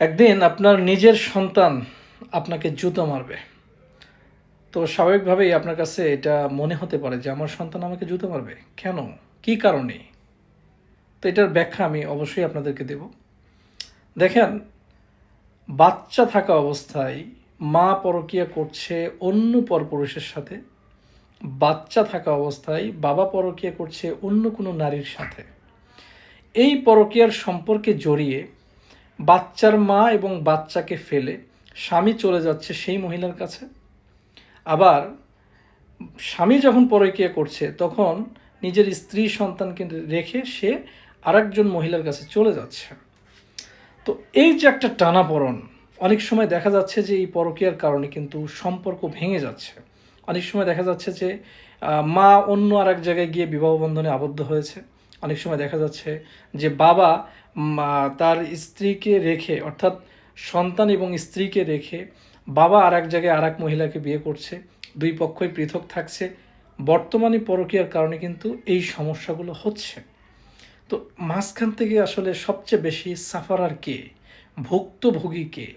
একদিন আপনার নিজের সন্তান আপনাকে জুতো মারবে। তো স্বাভাবিকভাবেই আপনার কাছে এটা মনে হতে পারে যে, আমার সন্তান আমাকে জুতো মারবে? কেন? কি কারণে? তো এটার ব্যাখ্যা আমি অবশ্যই আপনাদেরকে দেব। দেখেন, বাচ্চা থাকা অবস্থায় মা পরকিয়া করছে অন্য পরপুরুষের সাথে, বাচ্চা থাকা অবস্থায় বাবা পরকিয়া করছে অন্য কোনো নারীর সাথে। এই পরকিয়ার সম্পর্কে জড়িয়ে বাচ্চার মা এবং বাচ্চাকে ফেলে স্বামী চলে যাচ্ছে সেই মহিলার কাছে। আবার স্বামী যখন পরকীয়া করছে, তখন নিজের স্ত্রী সন্তানকে রেখে সে আরেকজন মহিলার কাছে চলে যাচ্ছে। তো এই যে একটা টানাপড়ন, অনেক সময় দেখা যাচ্ছে যে এই পরকীয়ার কারণে কিন্তু সম্পর্ক ভেঙে যাচ্ছে। অনেক সময় দেখা যাচ্ছে যে মা অন্য আর এক জায়গায় গিয়ে বিবাহ বন্ধনে আবদ্ধ হয়েছে। অনেক সময় দেখা যাচ্ছে যে বাবা তার স্ত্রীকে রেখে, অর্থাৎ সন্তান এবং স্ত্রীকে রেখে বাবা আর এক জায়গায় আর এক মহিলাকে বিয়ে করছে, দুই পক্ষই পৃথক থাকছে। বর্তমানে পরকীয়ার কারণে কিন্তু এই সমস্যাগুলো হচ্ছে। তো মাঝখান থেকে আসলে সবচেয়ে বেশি সাফারার কে? ভুক্তভোগী কে?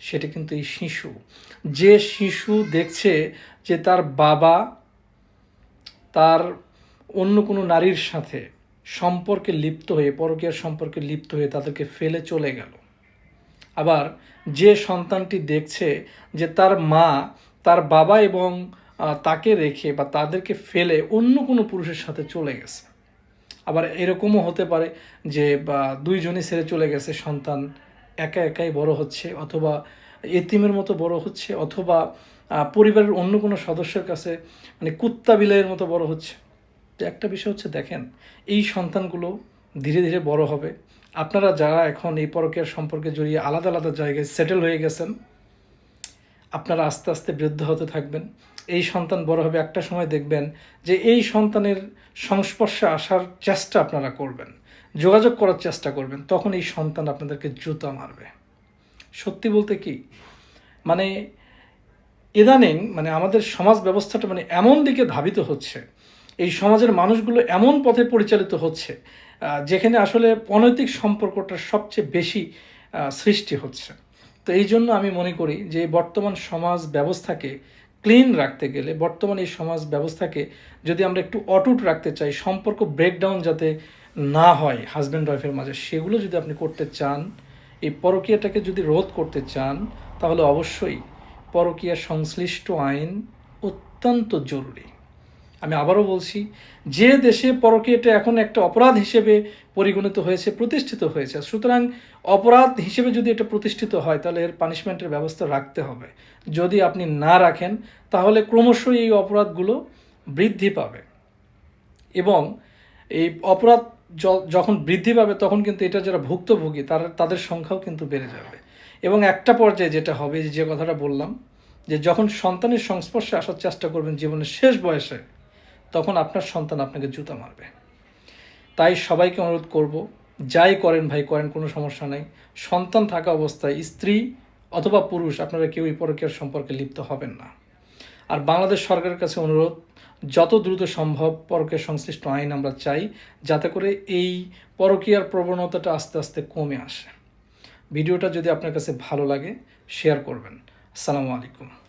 সেটা কিন্তু এই শিশু। যে শিশু দেখছে যে তার বাবা তার অন্য কোনো নারীর সাথে সম্পর্কে লিপ্ত হয়ে, পরকীয়ার সম্পর্কে লিপ্ত হয়ে তাদেরকে ফেলে চলে গেল। আবার যে সন্তানটি দেখছে যে তার মা, তার বাবা এবং তাকে রেখে বা তাদেরকে ফেলে অন্য কোনো পুরুষের সাথে চলে গেছে। আবার এরকমও হতে পারে যে, বা দুইজনই ছেড়ে চলে গেছে, সন্তান একা একাই বড় হচ্ছে অথবা এতিমের মতো বড় হচ্ছে অথবা পরিবারের অন্য কোনো সদস্যের কাছে মানে কুত্তা বিলাইয়ের মতো বড় হচ্ছে। তো একটা বিষয় হচ্ছে, দেখেন, এই সন্তানগুলো ধীরে ধীরে বড় হবে। আপনারা যারা এখন এই পরকীয়ার সম্পর্কে জড়িয়ে আলাদা আলাদা জায়গায় সেটেল হয়ে গেছেন, আপনারা আস্তে আস্তে বৃদ্ধ হতে থাকবেন। এই সন্তান বড় হবে একটা সময় দেখবেন যে এই সন্তানের সংস্পর্শে আসার চেষ্টা আপনারা করবেন, যোগাযোগ করার চেষ্টা করবেন, তখন এই সন্তান আপনাদেরকে জুতা মারবে। সত্যি বলতে কি? মানে ইদানিং মানে আমাদের সমাজ ব্যবস্থাটা মানে এমন দিকে ধাবিত হচ্ছে এই সমাজের মানুষগুলো এমন পথে পরিচালিত হচ্ছে যেখানে আসলে অনৈতিক সম্পর্কটা সবচেয়ে বেশি সৃষ্টি হচ্ছে। তো এই জন্য আমি মনে করি যে বর্তমান সমাজ ব্যবস্থাকে ক্লিন রাখতে গেলে, বর্তমান এই সমাজ ব্যবস্থাকে যদি আমরা একটু অটুট রাখতে চাই, সম্পর্ক ব্রেকডাউন যাতে না হয় হাজব্যান্ড ওয়াইফের মাঝে, সেগুলো যদি আপনি করতে চান, এই পরকীয়াটাকে যদি রোধ করতে চান, তাহলে অবশ্যই পরকীয়া সংশ্লিষ্ট আইন অত্যন্ত জরুরি। আমি আবারও বলছি, যে দেশে পরকীয়াটা এখন একটা অপরাধ হিসেবে পরিগণিত হয়েছে, প্রতিষ্ঠিত হয়েছে, সুতরাং অপরাধ হিসেবে যদি এটা প্রতিষ্ঠিত হয়, তাহলে এর পানিশমেন্টের ব্যবস্থা রাখতে হবে। যদি আপনি না রাখেন, তাহলে ক্রমশই এই অপরাধগুলো বৃদ্ধি পাবে। এবং এই অপরাধ যখন বৃদ্ধি পাবে, তখন কিন্তু এটা যারা ভুক্তভোগী, তার, তাদের সংখ্যাও কিন্তু বেড়ে যাবে। এবং একটা পর্যায়ে যেটা হবে যে কথাটা বললাম, যে, যখন সন্তানের সংস্পর্শে আসার চেষ্টা করবেন জীবনের শেষ বয়সে তখন আপনার সন্তান আপনাকে জুতা মারবে। তাই সবাইকে অনুরোধ করব, যাই করেন ভাই, করেন, কোনো সমস্যা নেই। সন্তান থাকা অবস্থায় স্ত্রী অথবা পুরুষ আপনারা কেউ এই পরকীয়ার সম্পর্কে লিপ্ত হবেন না। আর বাংলাদেশ সরকারের কাছে অনুরোধ, যত দ্রুত সম্ভব পরকীয় সংশ্লিষ্ট আইন আমরা চাই, যাতে করে এই পরকীয়ার প্রবণতাটা আস্তে আস্তে কমে আসে। ভিডিওটা যদি আপনার কাছে ভালো লাগে শেয়ার করবেন। আসসালামু আলাইকুম।